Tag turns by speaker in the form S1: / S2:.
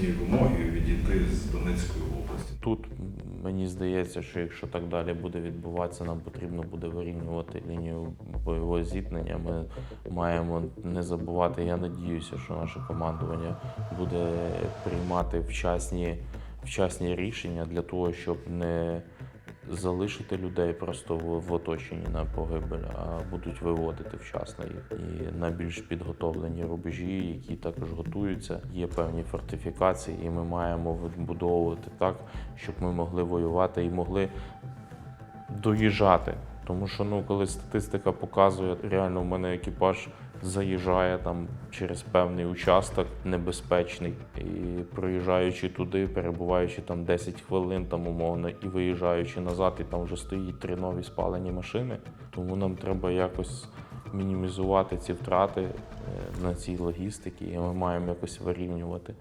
S1: їхні вимоги відійти з Донецької області.
S2: Тут мені здається, що якщо так далі буде відбуватися, нам потрібно буде вирівнювати лінію бойового зіткнення. Ми маємо не забувати. Я надіюся, що наше командування буде приймати вчасні, вчасні рішення для того, щоб не залишити людей просто в, в оточенні на погибель, а будуть виводити вчасно їх і на більш підготовлені рубежі, які також готуються. Є певні фортифікації, і ми маємо відбудовувати так, щоб ми могли воювати і могли доїжджати. Тому що ну, коли статистика показує, реально в мене екіпаж заїжджає там через певний участок небезпечний, і проїжджаючи туди, перебуваючи там 10 хвилин, там умовно, і виїжджаючи назад, і там вже стоїть три нові спалені машини. Тому нам треба якось мінімізувати ці втрати е, на цій логістиці, і ми маємо якось вирівнювати.